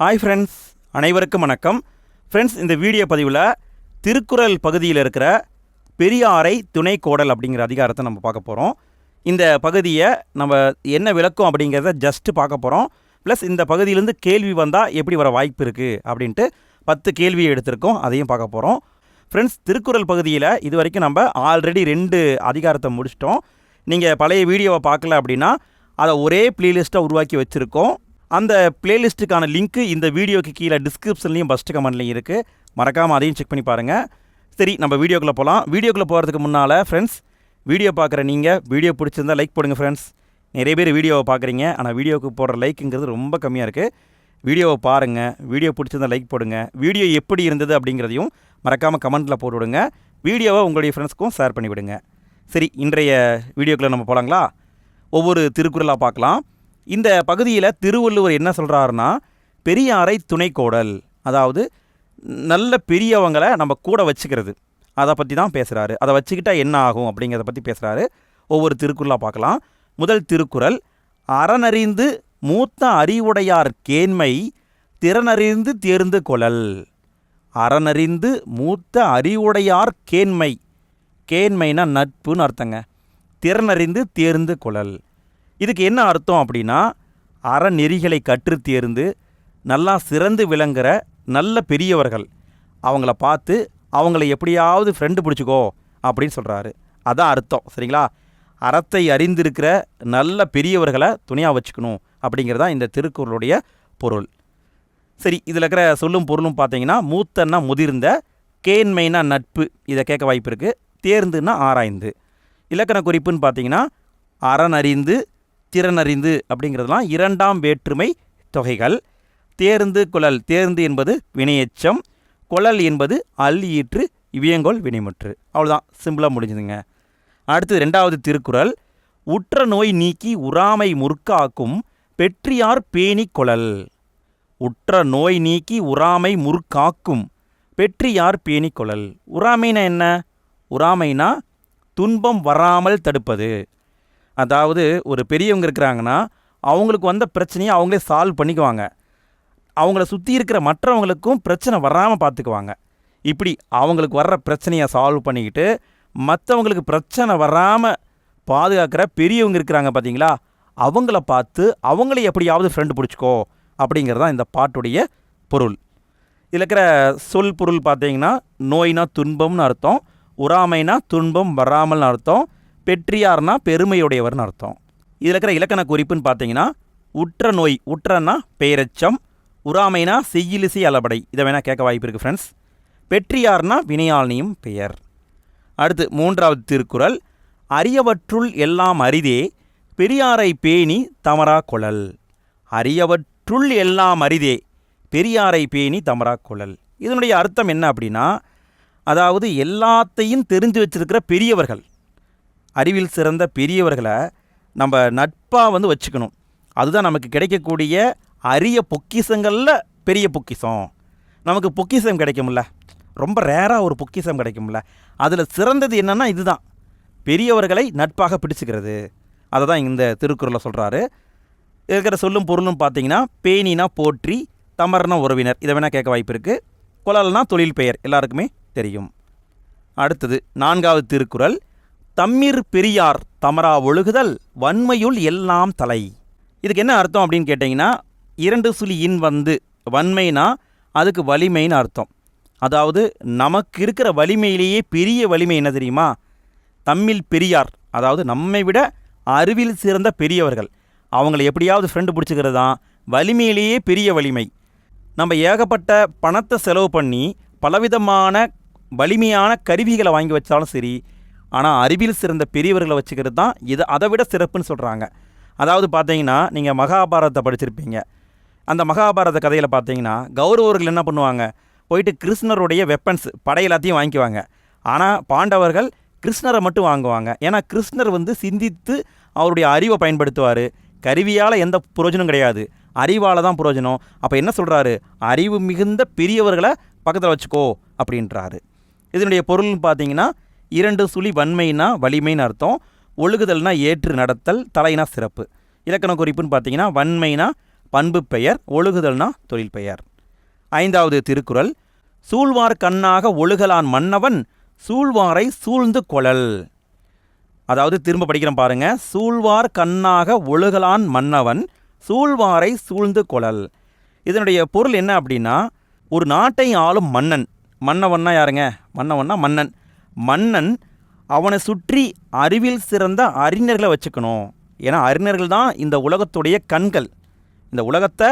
Hi friends அனைவருக்கும் வணக்கம். Friends இந்த வீடியோ பதிவில் திருக்குறள் பகுதியில் இருக்கிற பெரியாரை துணை கோடல் அப்படிங்கிற அதிகாரத்தை நம்ம பார்க்க போகிறோம் இந்த பகுதியை நம்ம என்ன விளக்கும் அப்படிங்கிறத ஜஸ்ட்டு பார்க்க போகிறோம் ப்ளஸ் இந்த பகுதியிலேருந்து கேள்வி வந்தால் எப்படி வர வாய்ப்பு இருக்குது அப்படின்ட்டு பத்து கேள்வியை எடுத்திருக்கோம். அதையும் பார்க்க போகிறோம் ஃப்ரெண்ட்ஸ் திருக்குறள் பகுதியில் இது வரைக்கும் நம்ம ஆல்ரெடி ரெண்டு அதிகாரத்தை முடிச்சிட்டோம். நீங்கள் பழைய வீடியோவை பார்க்கல அப்படின்னா அதை ஒரே ப்ளேலிஸ்ட்டாக உருவாக்கி வச்சுருக்கோம். அந்த பிளேலிஸ்ட்டுக்கான லிங்க்கு இந்த வீடியோக்கு கீழே டிஸ்கிரிப்ஷன்லையும் ஃபஸ்ட்டு கமெண்ட்லையும் இருக்குது மறக்காமல் அதையும் செக் பண்ணி பாருங்கள் சரி நம்ம வீடியோக்குள்ளே போகலாம் வீடியோக்குள்ளே போகிறதுக்கு முன்னால் ஃப்ரெண்ட்ஸ் வீடியோ பார்க்குற நீங்கள் வீடியோ பிடிச்சிருந்தா லைக் போடுங்க ஃப்ரெண்ட்ஸ் நிறைய பேர் வீடியோவை பார்க்குறீங்க. ஆனால் வீடியோவுக்கு போடுற லைக்குங்கிறது ரொம்ப கம்மியாக இருக்குது வீடியோவை பாருங்கள் வீடியோ பிடிச்சிருந்தா லைக் போடுங்க. வீடியோ எப்படி இருந்தது அப்படிங்கிறதையும் மறக்காமல் கமெண்ட்டில் போட்டு விடுங்க. வீடியோவை உங்களுடைய ஃப்ரெண்ட்ஸ்க்கும் ஷேர் பண்ணிவிடுங்க சரி இன்றைய வீடியோக்குள்ளே நம்ம போகலாங்களா ஒவ்வொரு திருக்குறளாக பார்க்கலாம். இந்த பகுதியில் திருவள்ளுவர் என்ன சொல்கிறாருன்னா பெரியாரை துணைக்கோடல் அதாவது நல்ல பெரியவங்களை நம்ம கூட வச்சுக்கிறது. அதை பற்றி தான் பேசுகிறாரு அதை வச்சுக்கிட்டா என்ன ஆகும் அப்படிங்கிறத பற்றி பேசுகிறாரு ஒவ்வொரு திருக்குறளாக பார்க்கலாம். முதல் திருக்குறள் அறனறிந்து மூத்த அறிவுடையார் கேண்மை திறனறிந்து தேர்ந்து கொழல். அறனறிந்து மூத்த அறிவுடையார் கேண்மை. கேண்மைனா நட்புன்னு அர்த்தங்க. திறனறிந்து தேர்ந்து கொழல். இதுக்கு என்ன அர்த்தம் அப்படின்னா அறநெறிகளை கற்று தேர்ந்து நல்லா சிறந்து விளங்குற நல்ல பெரியவர்கள். அவங்கள பார்த்து அவங்கள எப்படியாவது ஃப்ரெண்டு பிடிச்சிக்கோ அப்படின்னு சொல்கிறாரு அதான் அர்த்தம் சரிங்களா? அறத்தை அறிந்திருக்கிற நல்ல பெரியவர்களை துணையாக வச்சுக்கணும் அப்படிங்கிறதா இந்த திருக்குறளுடைய பொருள். சரி இதில் இருக்கிற சொல்லும் பொருளும் பார்த்தீங்கன்னா மூத்தன்னா முதிர்ந்த கேண்மைனா நட்பு இதை கேட்க வாய்ப்பு இருக்குது தேர்ந்துன்னா ஆராய்ந்து. இலக்கண குறிப்புன்னு பார்த்தீங்கன்னா அறனறிந்து திறனறிந்து அப்படிங்கிறதுலாம் இரண்டாம் வேற்றுமை தொகைகள். தேர்ந்து குழல் தேர்ந்து என்பது வினையெச்சம் குழல் என்பது அல் ஈற்று இவியங்கோல் வினைமுற்று. அவ்வளோதான் சிம்பிளாக முடிஞ்சுதுங்க. அடுத்து ரெண்டாவது திருக்குறள். உற்ற நோய் நீக்கி உறாமை முற்காக்கும் பெற்றியார் பேணி குழல். உற்ற நோய் நீக்கி உறாமை முற்காக்கும் பெற்றியார் பேணி குழல். உறாமைனா என்ன? உறாமைனா துன்பம் வராமல் தடுப்பது. அதாவது ஒரு பெரியவங்க இருக்கிறாங்கன்னா அவங்களுக்கு வந்த பிரச்சனையை அவங்களே சால்வ் பண்ணிக்குவாங்க. அவங்கள சுற்றி இருக்கிற மற்றவங்களுக்கும் பிரச்சனை வராமல் பார்த்துக்குவாங்க இப்படி அவங்களுக்கு வர்ற பிரச்சனையை சால்வ் பண்ணிக்கிட்டு மற்றவங்களுக்கு பிரச்சனை வராமல் பாதுகாக்கிற பெரியவங்க இருக்கிறாங்க பார்த்தீங்களா அவங்கள பார்த்து அவங்கள எப்படியாவது ஃப்ரெண்டு பிடிச்சிக்கோ அப்படிங்கிறது தான் இந்த பாட்டுடைய பொருள். இதில் இருக்கிற சொல் பொருள் பார்த்தீங்கன்னா நோய்னா துன்பம்னு அர்த்தம் உறாமைனா துன்பம் வராமல்னு அர்த்தம் பெற்றியார்னா பெருமையுடையவர்னு அர்த்தம். இதில் இருக்கிற இலக்கண குறிப்புன்னு பார்த்தீங்கன்னா உற்ற நோய் உற்றன்னா பெயரச்சம் உறாமைனா செய்யிலிசை அளபடை. இதை வேணால் கேட்க வாய்ப்பு இருக்குது ஃப்ரெண்ட்ஸ் பெற்றியார்னா வினையாளனியும் பெயர். அடுத்து மூன்றாவது திருக்குறள் அரியவற்றுள் எல்லாம் அரிதே பெரியாரை பேணி தமரா குழல். அரியவற்றுள் எல்லாம் அரிதே பெரியாரை பேணி தமரா குழல். இதனுடைய அர்த்தம் என்ன அப்படின்னா அதாவது எல்லாத்தையும் தெரிஞ்சு வச்சிருக்கிற பெரியவர்கள் அறிவில் சிறந்த பெரியவர்களை நம்ம நட்பாக வந்து வச்சுக்கணும். அதுதான் நமக்கு கிடைக்கக்கூடிய அரிய பொக்கிஷங்களில் பெரிய பொக்கிஷம். நமக்கு பொக்கிஷம் கிடைக்கும்ல. ரொம்ப ரேராக ஒரு பொக்கிஷம் கிடைக்கும்ல. அதில் சிறந்தது என்னன்னா இதுதான். பெரியவர்களை நட்பாக பிடிச்சிக்கிறது. அதை தான் இந்த திருக்குறளை சொல்கிறாரு இருக்கிற சொல்லும் பொருளும் பார்த்தீங்கன்னா பேணினா போற்றி தமர்னா உறவினர். இதை வேணால் கேட்க வாய்ப்பு இருக்குது குழல்னா தொழில் பெயர். எல்லாருக்குமே தெரியும். அடுத்தது நான்காவது திருக்குறள். தம்மிர் பெரியார் தமரா ஒழுகுதல் வன்மையுள் எல்லாம் தலை. இதுக்கு என்ன அர்த்தம் அப்படின்னு கேட்டிங்கன்னா இரண்டு சுழி இன் வந்து வன்மைனா அதுக்கு வலிமைன்னு அர்த்தம். அதாவது நமக்கு இருக்கிற வலிமையிலேயே பெரிய வலிமை என்ன தெரியுமா? தம்மில் பெரியார் அதாவது நம்மை விட அறிவில் சிறந்த பெரியவர்கள். அவங்கள எப்படியாவது ஃப்ரெண்டு பிடிச்சிக்கிறது? தான் வலிமையிலேயே பெரிய வலிமை. நம்ம ஏகப்பட்ட பணத்தை செலவு பண்ணி பலவிதமான வலிமையான கருவிகளை வாங்கி வச்சாலும் சரி ஆனால் அறிவியல் சிறந்த பெரியவர்களை வச்சுக்கிறது தான் இதை அதை விட சிறப்புன்னு சொல்கிறாங்க அதாவது பார்த்தீங்கன்னா நீங்கள் மகாபாரதத்தை படிச்சிருப்பீங்க. அந்த மகாபாரத கதையில் பார்த்தீங்கன்னா கௌரவர்கள் என்ன பண்ணுவாங்க? போயிட்டு கிருஷ்ணருடைய வெப்பன்ஸ் படை எல்லாத்தையும் வாங்கிக்குவாங்க. ஆனால் பாண்டவர்கள் கிருஷ்ணரை மட்டும் வாங்குவாங்க. ஏன்னா கிருஷ்ணர் வந்து சிந்தித்து அவருடைய அறிவை பயன்படுத்துவார். கருவியால் எந்த புரோஜனம் கிடையாது. அறிவால் தான் புரோஜனம். அப்போ என்ன சொல்கிறாரு அறிவு மிகுந்த பெரியவர்களை பக்கத்தில் வச்சுக்கோ அப்படின்றாரு. இதனுடைய பொருள்னு பார்த்தீங்கன்னா இரண்டு சுழி வன்மைனா வலிமைன்னு அர்த்தம். ஒழுகுதல்னா ஏற்று நடத்தல் தலைனா சிறப்பு. இலக்கண குறிப்புன்னு பார்த்தீங்கன்னா வன்மைனா பண்பு பெயர் ஒழுகுதல்னா தொழில் பெயர். ஐந்தாவது திருக்குறள் சூழ்வார் கண்ணாக ஒழுகலான் மன்னவன் சூழ்வாரை சூழ்ந்து கொழல். அதாவது திரும்ப படிக்கிறேன் பாருங்க. சூழ்வார் கண்ணாக ஒழுகலான் மன்னவன் சூழ்வாரை சூழ்ந்து கொழல். இதனுடைய பொருள் என்ன அப்படின்னா ஒரு நாட்டை ஆளும் மன்னன். மன்னவன்னா யாருங்க? மன்னவன்னா மன்னன். மன்னன் அவனை சுற்றி அறிவில் சிறந்த அறிஞர்களை வச்சுக்கணும். ஏன்னா அறிஞர்கள் தான் இந்த உலகத்துடைய கண்கள். இந்த உலகத்தை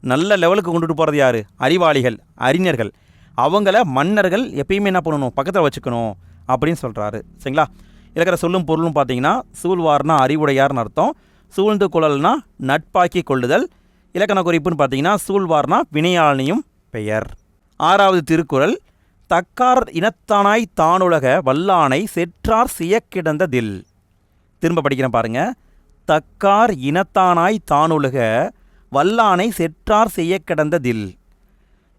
நல்ல லெவலுக்கு கொண்டுட்டு போகிறது யார்? அறிவாளிகள் அறிஞர்கள். அவங்கள மன்னர்கள் எப்பயுமே என்ன பண்ணணும்? பக்கத்தில் வச்சுக்கணும் அப்படின்னு சொல்கிறாரு சரிங்களா? இருக்கிற சொல்லும் பொருளும் பார்த்தீங்கன்னா சூழ்வார்னா அறிவுடையார்னு அர்த்தம். சூழ்ந்து கொள்ளல்னா நட்பாக்கி கொள்ளுதல். இலக்கண குறிப்புன்னு பார்த்தீங்கன்னா சூழ்வார்னா வினையாளனியும் பெயர். ஆறாவது திருக்குறள் தக்கார் இனத்தானாய் தானுலக வல்லானை செற்றார் சியக்கிடந்ததில் திரும்ப படிக்கிறேன் பாருங்க. தக்கார் இனத்தானாய் தானுலக வல்லானை செற்றார் செய்ய தில்.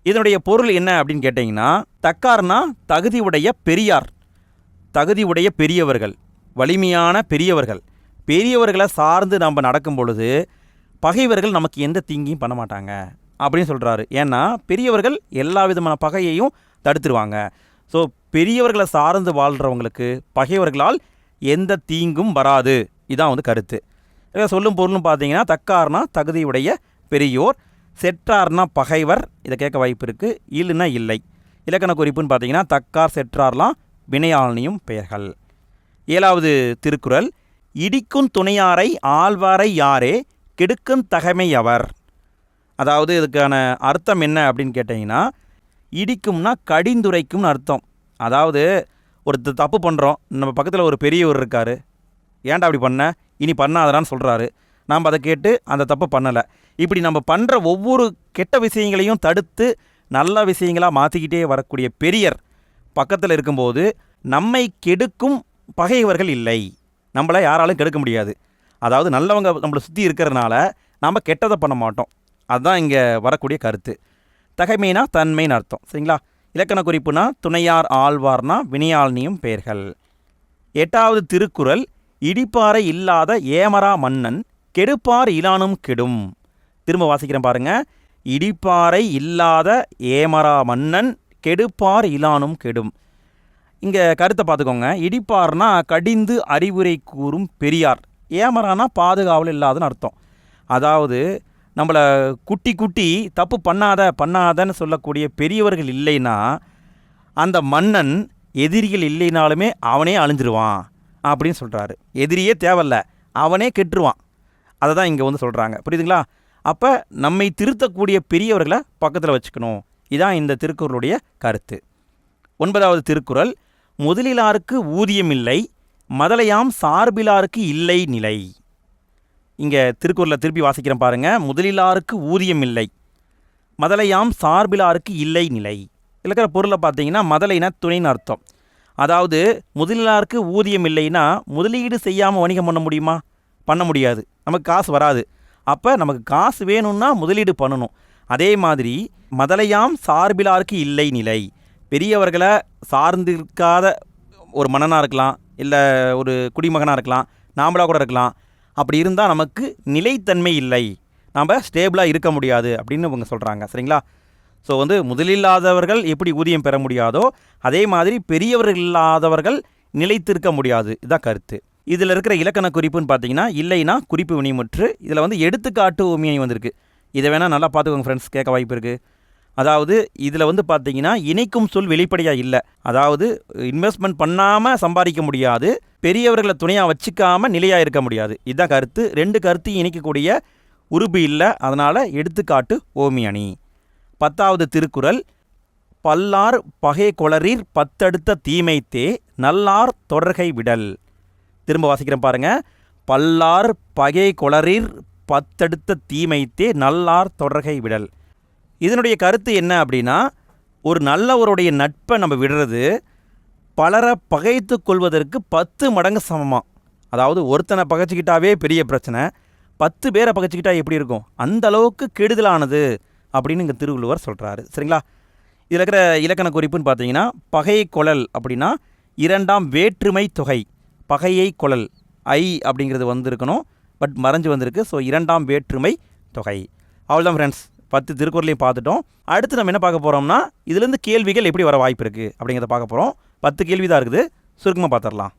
இதனுடைய பொருள் என்ன அப்படின்னு கேட்டிங்கன்னா தக்கார்னா தகுதியுடைய பெரியார். தகுதியுடைய பெரியவர்கள் வலிமையான பெரியவர்கள். பெரியவர்களை சார்ந்து நம்ம நடக்கும் பொழுது பகைவர்கள் நமக்கு எந்த தீங்கியும் பண்ண மாட்டாங்க. அப்படின்னு சொல்கிறாரு ஏன்னா பெரியவர்கள் எல்லா விதமான பகையையும் தடுத்துருவாங்க. ஸோ பெரியவர்களை சார்ந்து வாழ்கிறவங்களுக்கு பகைவர்களால் எந்த தீங்கும் வராது. இதான் வந்து கருத்து. இதை சொல்லும் பொருளும் பார்த்தீங்கன்னா தக்கார்னா தகுதியுடைய பெரியோர் செற்றார்னா பகைவர். இதை கேட்க வாய்ப்பு இருக்குது இல்லைன்னா இல்லை. இலக்கண குறிப்புன்னு பார்த்தீங்கன்னா தக்கார் செற்றார்லாம் வினையாளனியும் பெயர்கள். ஏழாவது திருக்குறள் இடிக்கும் துணையாரை ஆழ்வாரை யாரே கெடுக்கும் தகைமை அவர் அதாவது இதுக்கான அர்த்தம் என்ன அப்படின்னு கேட்டிங்கன்னா இடிக்கும்னா கடிந்துரைக்கும்னு அர்த்தம். அதாவது ஒரு தப்பு பண்ணுறோம் நம்ம பக்கத்தில் ஒரு பெரியவர் இருக்கார். ஏன்டா அப்படி பண்ண? இனி பண்ணாதடான்னு சொல்கிறாரு நாம் அதை கேட்டு அந்த தப்பை பண்ணலை. இப்படி நம்ம பண்ணுற ஒவ்வொரு கெட்ட விஷயங்களையும் தடுத்து நல்ல விஷயங்களாக மாற்றிக்கிட்டே வரக்கூடிய பெரியர் பக்கத்தில் இருக்கும்போது நம்மை கெடுக்கும் பகைவர்கள் இல்லை. நம்மளை யாராலும் கெடுக்க முடியாது. அதாவது நல்லவங்க நம்மளை சுற்றி இருக்கிறனால நாம் கெட்டதை பண்ண மாட்டோம். அதுதான் இங்கே வரக்கூடிய கருத்து. தகைமைனா தன்மைன்னு அர்த்தம். சரிங்களா? இலக்கண குறிப்புனா துணையார் ஆழ்வார்னா வினையாள்னியும் பெயர்கள். எட்டாவது திருக்குறள் இடிப்பாறை இல்லாத ஏமரா மன்னன் கெடுப்பார் இலானும் கெடும். திரும்ப வாசிக்கிறேன் பாருங்க. இடிப்பாறை இல்லாத ஏமரா மன்னன் கெடுப்பார் இலானும் கெடும். இங்கே கருத்தை பார்த்துக்கோங்க. இடிப்பார்னா கடிந்து அறிவுரை கூறும் பெரியார். ஏமரானா பாதுகாவல் இல்லாதன்னு அர்த்தம். அதாவது நம்மளை குட்டி குட்டி தப்பு பண்ணாத பண்ணாதன்னு சொல்லக்கூடிய பெரியவர்கள் இல்லைன்னா அந்த மன்னன் எதிரிகள் இல்லைனாலுமே அவனே அழிஞ்சிருவான் அப்படின்னு சொல்கிறாரு எதிரியே தேவையில்ல அவனே கெட்டுருவான். அதை தான் இங்கே வந்து சொல்கிறாங்க புரியுதுங்களா? அப்போ நம்மை திருத்தக்கூடிய பெரியவர்களை பக்கத்தில் வச்சுக்கணும். இதான் இந்த திருக்குறளுடைய கருத்து. ஒன்பதாவது திருக்குறள் முதலிலாருக்கு ஊதியம் இல்லை மதலையாம் சார்பிலாருக்கு இல்லை நிலை. இங்கே திருக்குறளை திருப்பி வாசிக்கிறேன் பாருங்கள் முதலிலாருக்கு ஊதியம் இல்லை. மதலையாம் சார்பிலாருக்கு இல்லை நிலை. இருக்கிற பொருளை பார்த்தீங்கன்னா மதலைனா துணைன்னு அர்த்தம். அதாவது முதலிலாருக்கு ஊதியம் இல்லைன்னா முதலீடு செய்யாமல் வணிகம் பண்ண முடியுமா? பண்ண முடியாது. நமக்கு காசு வராது. அப்போ நமக்கு காசு வேணும்னா முதலீடு பண்ணணும். அதே மாதிரி மதலையாம் சார்பிலாருக்கு இல்லை நிலை. பெரியவர்களை சார்ந்திருக்காத ஒரு மன்னனாக இருக்கலாம் இல்லை ஒரு குடிமகனாக இருக்கலாம் நாமளாக கூட இருக்கலாம் அப்படி இருந்தால் நமக்கு நிலைத்தன்மை இல்லை. நாம் ஸ்டேபிளாக இருக்க முடியாது அப்படின்னு இவங்க சொல்கிறாங்க சரிங்களா? ஸோ வந்து முதலில்லாதவர்கள் எப்படி ஊதியம் பெற முடியாதோ அதே மாதிரி பெரியவர்கள் இல்லாதவர்கள் நிலைத்திருக்க முடியாது. இதுதான் கருத்து. இதில் இருக்கிற இலக்கண குறிப்புன்னு பார்த்தீங்கன்னா இல்லைனா குறிப்பு வினிமுற்று. இதில் வந்து எடுத்துக்காட்டு உமியணி வந்திருக்கு. இதை வேணால் நல்லா பார்த்துக்கோங்க ஃப்ரெண்ட்ஸ் கேட்க வாய்ப்பு இருக்குது அதாவது இதில் வந்து பார்த்தீங்கன்னா இணைக்கும் சொல் வெளிப்படையாக இல்லை. அதாவது இன்வெஸ்ட்மெண்ட் பண்ணாமல் சம்பாதிக்க முடியாது. பெரியவர்களை துணையாக வச்சுக்காம நிலையாக இருக்க முடியாது. இதுதான் கருத்து. ரெண்டு கருத்தையும் இணைக்கக்கூடிய உருபு இல்லை. அதனால் எடுத்துக்காட்டு ஓமி அணி பத்தாவது திருக்குறள் பல்லார் பகை கொளரீர் பத்தடுத்த தீமைத்தே நல்லார் தொடர்கை விடல். திரும்ப வாசிக்கிறேன் பாருங்க. பல்லார் பகை கொளரீர் பத்தடுத்த தீமைத்தே நல்லார் தொடர்கை விடல். இதனுடைய கருத்து என்ன அப்படின்னா ஒரு நல்லவருடைய நட்பை நம்ம விடுறது பலரை பகைத்து கொள்வதற்கு பத்து மடங்கு சமமாக அதாவது ஒருத்தனை பகைச்சிக்கிட்டாவே பெரிய பிரச்சனை. பத்து பேரை பகைச்சிக்கிட்டா எப்படி இருக்கும்? அந்த அளவுக்கு கெடுதலானது அப்படின்னு இங்கே திருவள்ளுவர் சொல்கிறாரு சரிங்களா? இதில் இருக்கிற இலக்கண குறிப்புன்னு பார்த்தீங்கன்னா பகை குழல் அப்படின்னா இரண்டாம் வேற்றுமை தொகை. பகையை குழல் ஐ அப்படிங்கிறது வந்திருக்கணும். பட் மறைஞ்சு வந்திருக்கு. ஸோ இரண்டாம் வேற்றுமை தொகை. அவ்வளோதான் ஃப்ரெண்ட்ஸ் பத்து திருக்குறளையும் பார்த்துட்டோம். அடுத்து நம்ம என்ன பார்க்க போகிறோம்னா இதுலேருந்து கேள்விகள் எப்படி வர வாய்ப்பு இருக்குது அப்படிங்கிறத பார்க்க போகிறோம் பத்து கேள்வி தான் இருக்குது. சுருக்கமாக பார்த்துடலாம்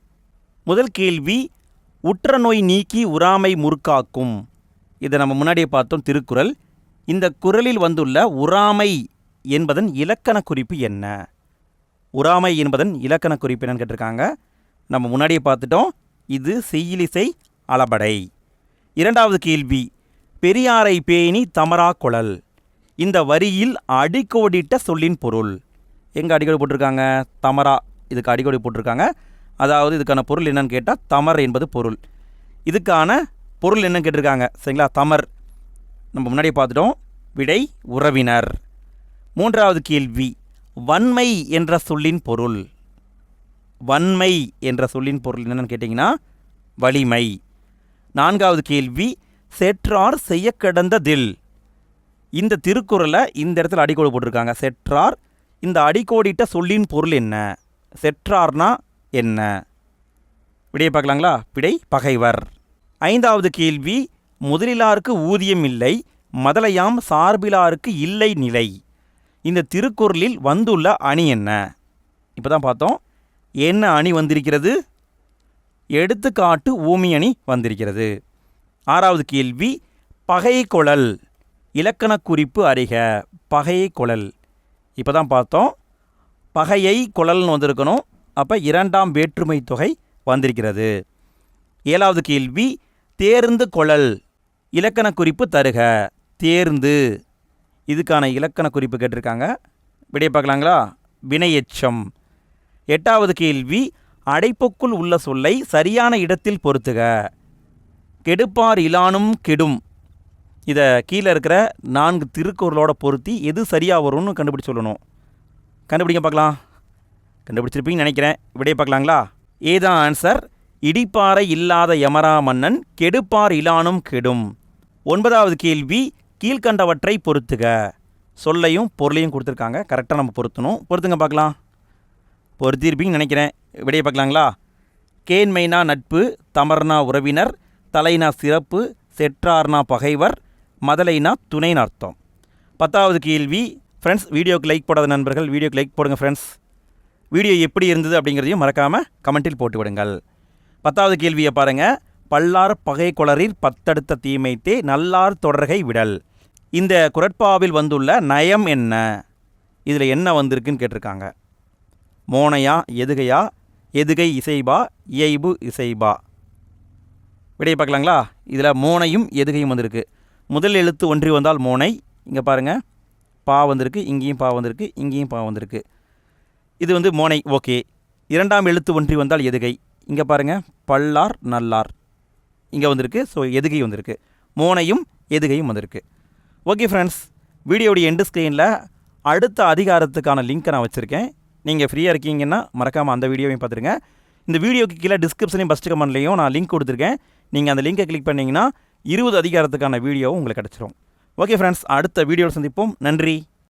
முதல் கேள்வி உற்ற நோய் நீக்கி உறாமை முறுக்காக்கும். இதை நம்ம முன்னாடியே பார்த்தோம் திருக்குறள். இந்த குறளில் வந்துள்ள உறாமை என்பதன் இலக்கண குறிப்பு என்ன? உறாமை என்பதன் இலக்கண குறிப்பு என்னன்னு கேட்டிருக்காங்க. நம்ம முன்னாடியே பார்த்துட்டோம். இது செய்யிலிசை அளபடை. இரண்டாவது கேள்வி பெரியாரை பேணி தமரா குழல். இந்த வரியில் அடிக்கோடிட்ட சொல்லின் பொருள். எங்கே அடிக்கடி போட்டிருக்காங்க? தமரா இதுக்கு அடிக்கடி போட்டிருக்காங்க. அதாவது இதுக்கான பொருள் என்னன்னு கேட்டால் தமர் என்பது பொருள். இதுக்கான பொருள் என்னன்னு கேட்டிருக்காங்க. சரிங்களா? தமர். நம்ம முன்னாடியே பார்த்துட்டோம். விடை உறவினர். மூன்றாவது கேள்வி. வன்மை என்ற சொல்லின் பொருள். வன்மை என்ற சொல்லின் பொருள் என்னென்னு கேட்டிங்கன்னா வலிமை. நான்காவது கேள்வி. செற்றார் செய்ய கிடந்ததில் இந்த திருக்குறளை இந்த இடத்துல அடிக்கோடு போட்டிருக்காங்க. செற்றார் இந்த அடிக்கோடிட்ட சொல்லின் பொருள் என்ன? செற்றார்னா என்ன? விடையை பார்க்கலாங்களா? விடை பகைவர். ஐந்தாவது கேள்வி முதலிலாருக்கு ஊதியம் இல்லை மதலையாம் சார்பிலாருக்கு இல்லை நிலை. இந்த திருக்குறளில் வந்துள்ள அணி என்ன? இப்போ தான் பார்த்தோம். என்ன அணி வந்திருக்கிறது? எடுத்துக்காட்டு ஊமி அணி வந்திருக்கிறது. ஆறாவது கேள்வி பகை குழல் இலக்கண குறிப்பு அறிக பகை குழல் இப்போ தான் பார்த்தோம். பகையை குழல்னு வந்திருக்கணும். அப்போ இரண்டாம் வேற்றுமை தொகை வந்திருக்கிறது. ஏழாவது கேள்வி தேர்ந்து குழல் இலக்கண குறிப்பு தருக. தேர்ந்து. இதுக்கான இலக்கண குறிப்பு கேட்டிருக்காங்க. விடைய பார்க்கலாங்களா? வினையெச்சம். எட்டாவது கேள்வி அடைப்புக்குள் உள்ள சொல்லை சரியான இடத்தில் பொருத்துக. கெடுப்பார் இலானும் கெடும். இதை கீழே இருக்கிற நான்கு திருக்குறளோட பொருத்தி எது சரியாக வரும்னு கண்டுபிடிச்சு சொல்லணும். கண்டுபிடிங்க பார்க்கலாம். கண்டுபிடிச்சிருப்பீங்கன்னு நினைக்கிறேன். விடைய பார்க்கலாங்களா? ஏதான் ஆன்சர் இடிப்பாறை இல்லாத யமரா மன்னன் கெடுப்பார் இலானும் கெடும். ஒன்பதாவது கேள்வி கீழ்கண்டவற்றை பொருத்துக. சொல்லையும் பொருளையும் கொடுத்துருக்காங்க. கரெக்டாக நம்ம பொருத்தணும். பொருத்துங்க பார்க்கலாம். பொருத்திருப்பீங்கன்னு நினைக்கிறேன். விடைய பார்க்கலாங்களா? கேண்மைனா நட்பு தமர்னா உறவினர் தலைனா சிறப்பு செற்றார்னா பகைவர் மதலைனா துணைன்னு அர்த்தம். பத்தாவது கேள்வி ஃப்ரெண்ட்ஸ் வீடியோக்கு லைக் போடாத நண்பர்கள் வீடியோக்கு லைக் போடுங்க ஃப்ரெண்ட்ஸ் வீடியோ எப்படி இருந்தது அப்படிங்கிறதையும் மறக்காமல் கமெண்ட்டில் போட்டு விடுங்கள் பத்தாவது கேள்வியை பாருங்கள் பல்லார் பகை குளரில் பத்தடுத்த தீமைத்தே நல்லார் தொடர்கை விடல். இந்த குரட்பாவில் வந்துள்ள நயம் என்ன? இதில் என்ன வந்திருக்குன்னு கேட்டிருக்காங்க. மோனையா எதுகையா? எதுகை இசைபா இயைபு இசைபா. விடையை பார்க்கலாங்களா? இதில் மோனையும் எதுகையும் வந்திருக்கு. முதல் எழுத்து ஒன்றி வந்தால் மோனை. இங்கே பாருங்கள் பா வந்திருக்கு இங்கேயும் பா வந்திருக்கு இங்கேயும் பா வந்திருக்கு. இது வந்து மோனை ஓகே. இரண்டாம் எழுத்து ஒன்றி வந்தால் எதுகை? இங்கே பாருங்கள் பல்லார் நல்லார். இங்கே வந்திருக்கு. ஸோ எதுகை வந்திருக்கு. மோனையும் எதுகையும் வந்திருக்கு. ஓகே ஃப்ரெண்ட்ஸ் வீடியோடைய எண்டு ஸ்க்ரீனில் அடுத்த அதிகாரத்துக்கான லிங்க்கை நான் வச்சுருக்கேன். நீங்கள் ஃப்ரீயாக இருக்கீங்கன்னா மறக்காமல் அந்த வீடியோவையும் பார்த்துருங்க. இந்த வீடியோக்கு கீழே டிஸ்கிரிப்ஷனையும் ஃபஸ்ட்டு கமெண்ட்லேயும் நான் லிங்க் கொடுத்துருக்கேன். நீங்கள் அந்த லிங்கை கிளிக் பண்ணிங்கன்னா இருபது அதிகாரத்துக்கான வீடியோவும் உங்களுக்கு கிடச்சிரும். ஓகே ஃப்ரெண்ட்ஸ் அடுத்த வீடியோவில் சந்திப்போம். நன்றி.